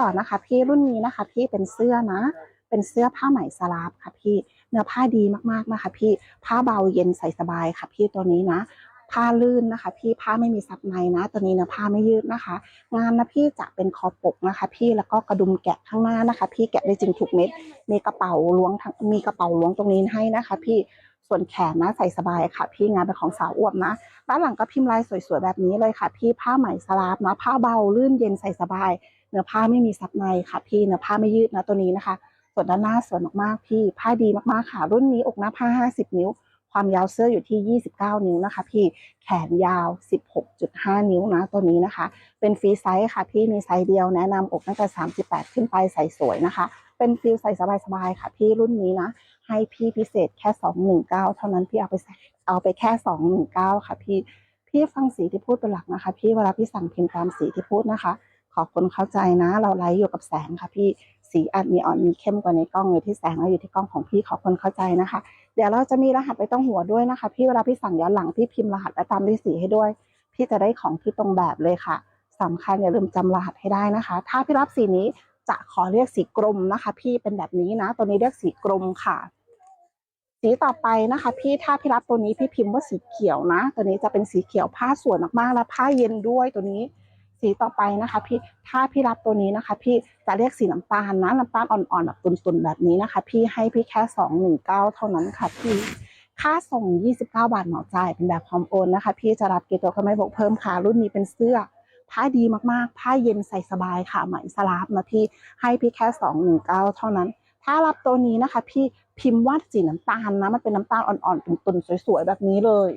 ต่อนะคะ พี่รุ่นนี้นะคะ พี่เป็นเสื้อนะ เป็นเสื้อผ้าไหมสลาฟค่ะพี่เนื้อผ้าดีมากๆนะคะ พี่ผ้าเบาเย็นใส่สบายค่ะ พี่ตัวนี้นะผ้าลื่นนะคะ พี่ผ้าไม่มีซับในนะตัวนี้เนื้อผ้าไม่ยืดนะคะ งานนะพี่จะเป็นคอปกนะคะ พี่แล้วก็กระดุมแกะข้างหน้านะคะ พี่แกะได้จริงทุกเม็ดมีกระเป๋าล้วงมีกระเป๋าล้วงตรงนี้ให้นะคะ พี่ส่วนแขนนะใส่สบายค่ะ พี่งานเป็นของสาวอวบนะด้านหลังก็พิมพ์ลายสวยๆแบบนี้เลยค่ะ พี่ผ้าไหมสลาฟนะผ้าเบาลื่นเย็นใส่สบาย เนื้อผ้าไม่มีซับในค่ะ พี่เนื้อผ้าไม่ยืดนะตัวนี้นะคะส่วนด้านหน้าสวยมากๆพี่ผ้าดีมากๆค่ะรุ่นนี้อกหน้าผ้า 50 นิ้ว ความยาวเสื้ออยู่ที่ 29 นิ้วนะคะ พี่แขนยาว 16.5 นิ้วนะตัวนี้นะคะ เป็นฟรีไซส์ค่ะ พี่มีไซส์เดียวแนะนำอกตั้งแต่ 38 ขึ้นไปใส่สวยนะคะ เป็นฟิลใส่สบายๆค่ะ พี่รุ่นนี้นะให้พี่พิเศษแค่ 219 เท่านั้นพี่เอาไปใส่เอาไปแค่ 219 ค่ะ พี่พี่ฟังสีที่พูดเป็นหลักนะคะ พี่เวลาพี่สั่งพิมพ์ตามสีที่พูดนะคะ ขอคนเข้าใจนะ เราไลฟ์อยู่กับแสงค่ะพี่สีอาจมีอ่อนมีเข้มกว่าในกล้องอยู่ที่แสงแล้วอยู่ที่กล้องของพี่ขอคนเข้าใจนะคะ เดี๋ยวเราจะมีรหัสไปต้องหัวด้วยนะคะ พี่เวลาพี่สั่งย้อนหลังพี่พิมพ์รหัสและตามด้วยสีให้ด้วย พี่จะได้ของที่ตรงแบบเลยค่ะสำคัญอย่าลืมจำรหัสให้ได้นะคะ ถ้าพี่รับสีนี้จะขอเรียกสีกรมนะคะ พี่เป็นแบบนี้นะ ตัวนี้เรียกสีกรมค่ะ สีต่อไปนะคะ พี่ถ้าพี่รับตัวนี้พี่พิมพ์ว่าสีเขียวนะ ตัวนี้จะเป็นสีเขียวผ้าสวยมากๆและผ้าเย็นด้วยตัวนี้ สีต่อไปนะคะ พี่ถ้าพี่รับตัวนี้นะคะ พี่จะเรียกสีน้ำตาลนะน้ำตาลอ่อนๆแบบตุนๆแบบนี้นะคะ พี่ให้พี่แค่สองหนึ่งเก้าเท่านั้นค่ะพี่ค่าส่ง 29 บาทเหมาจ่ายเป็นแบบพร้อมโอนนะคะ พี่จะรับกี่ตัวก็ไม่บอกเพิ่มค่ะ รุ่นนี้เป็นเสื้อ ผ้าดีมากๆ ผ้าเย็นใส่สบายค่ะไหมสลาฟนะพี่ให้พี่แค่สองหนึ่งเก้าเท่านั้น ถ้ารับตัวนี้นะคะ พี่พิมพ์ว่าสีน้ำตาลนะ มันเป็นน้ำตาลอ่อนๆตุ่นๆสวยๆแบบนี้เลย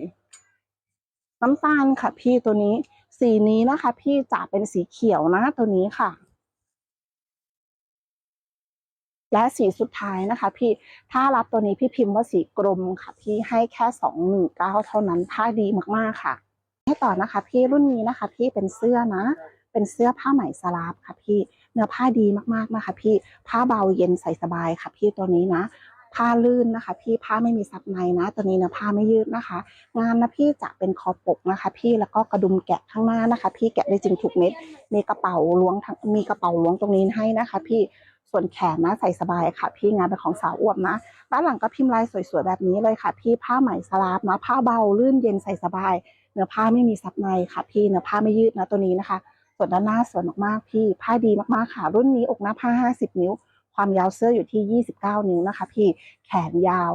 น้ำตาลค่ะ พี่ตัวนี้ สีนี้นะคะ พี่จะเป็นสีเขียวนะตัวนี้ค่ะ และสีสุดท้ายนะคะ พี่ถ้ารับตัวนี้พี่พิมพ์ว่าสีกรมค่ะ พี่ให้แค่สองหนึ่งเก้าเท่านั้นผ้าดีมากๆค่ะ ให้ต่อนะคะ พี่รุ่นนี้นะคะ พี่เป็นเสื้อนะ เป็นเสื้อผ้าไหมสลาฟค่ะ พี่เนื้อผ้าดีมากๆนะคะ พี่ผ้าเบาเย็นใส่สบายค่ะ พี่ตัวนี้นะ ผ้าลื่นนะคะ พี่ผ้าไม่มีซับในนะตัวนี้เนื้อผ้าไม่ยืดนะคะ งานนะพี่จะเป็นคอปกนะคะ พี่แล้วก็กระดุมแกะข้างหน้านะคะ พี่แกะได้จริงทุกเม็ดมีกระเป๋าล้วงทั้งมีกระเป๋าล้วงตรงนี้ให้นะคะ พี่ส่วนแขนนะใส่สบายค่ะ พี่งานเป็นของสาวอวบนะด้านหลังก็พิมพ์ลายสวยๆแบบนี้เลยค่ะ พี่ผ้าไหมสลาฟนะผ้าเบาลื่นเย็นใส่สบาย เนื้อผ้าไม่มีซับในค่ะ พี่เนื้อผ้าไม่ยืดนะตัวนี้นะคะ ส่วนด้านหน้าสวยมากๆพี่ผ้าดีมากๆค่ะ รุ่นนี้อกหน้าผ้า 50 นิ้ว ความยาวเสื้ออยู่ที่ 29 นิ้วนะคะ พี่แขนยาว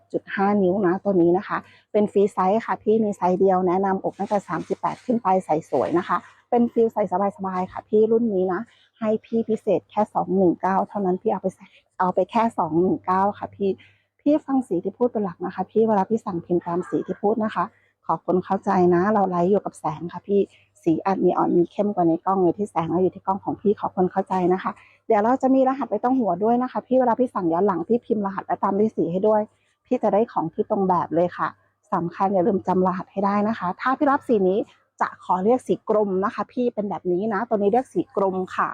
16.5 นิ้วนะตัวนี้นะคะ เป็นฟรีไซส์ค่ะ พี่มีไซส์เดียวแนะนำอกตั้งแต่ 38 ขึ้นไปใส่สวยนะคะ เป็นฟิลใส่สบายๆค่ะ พี่รุ่นนี้นะ ให้พี่พิเศษแค่ 219 เท่านั้นพี่เอาไปใส่เอาไปแค่ 219 ค่ะ พี่พี่ฟังสีที่พูดเป็นหลักนะคะ พี่เวลาพี่สั่งพิมพ์ตามสีที่พูดนะคะ ขอบคนเข้าใจนะ เราไลฟ์อยู่กับแสงค่ะพี่ สีอาจมีอ่อนมีเข้มกว่าในกล้องอยู่ที่แสงแล้วอยู่ที่กล้องของพี่ขอคนเข้าใจนะคะ เดี๋ยวเราจะมีรหัสไปต้องหัวด้วยนะคะ พี่เวลาพี่สั่งย้อนหลังพี่พิมพ์รหัสและตามด้วยสีให้ด้วย พี่จะได้ของที่ตรงแบบเลยค่ะสำคัญอย่าลืมจำรหัสให้ได้นะคะ ถ้าพี่รับสีนี้จะขอเรียกสีกรมนะคะ พี่เป็นแบบนี้นะ ตัวนี้เรียกสีกรมค่ะ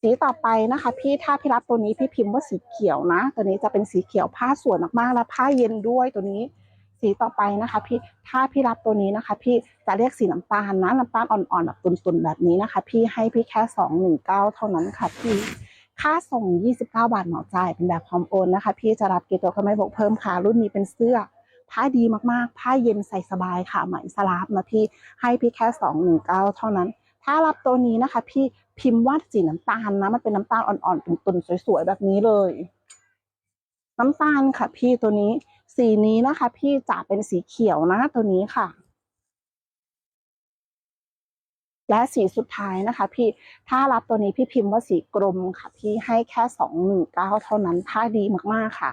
สีต่อไปนะคะ พี่ถ้าพี่รับตัวนี้พี่พิมพ์ว่าสีเขียวนะ ตัวนี้จะเป็นสีเขียวผ้าสวยมากๆและผ้าเย็นด้วยตัวนี้ สีต่อไปนะคะ พี่ถ้าพี่รับตัวนี้นะคะ พี่จะเรียกสีน้ำตาลนะน้ำตาลอ่อนๆแบบตุนๆแบบนี้นะคะ พี่ให้พี่แค่สองหนึ่งเก้าเท่านั้นค่ะพี่ค่าส่ง 29 บาทเหมาจ่ายเป็นแบบพร้อมโอนนะคะ พี่จะรับกี่ตัวก็ไม่บอกเพิ่มค่ะ รุ่นนี้เป็นเสื้อ ผ้าดีมากๆ ผ้าเย็นใส่สบายค่ะไหมสลาฟนะพี่ให้พี่แค่สองหนึ่งเก้าเท่านั้น ถ้ารับตัวนี้นะคะ พี่พิมพ์ว่าสีน้ำตาลนะ มันเป็นน้ำตาลอ่อนๆตุ่นๆสวยๆแบบนี้เลย น้ำตาลค่ะ พี่ตัวนี้ สีนี้นะคะ พี่จะเป็นสีเขียวนะตัวนี้ค่ะ และสีสุดท้ายนะคะ พี่ถ้ารับตัวนี้พี่พิมพ์ว่าสีกรมค่ะ พี่ให้แค่สองหนึ่งเก้าเท่านั้นผ้าดีมากๆค่ะ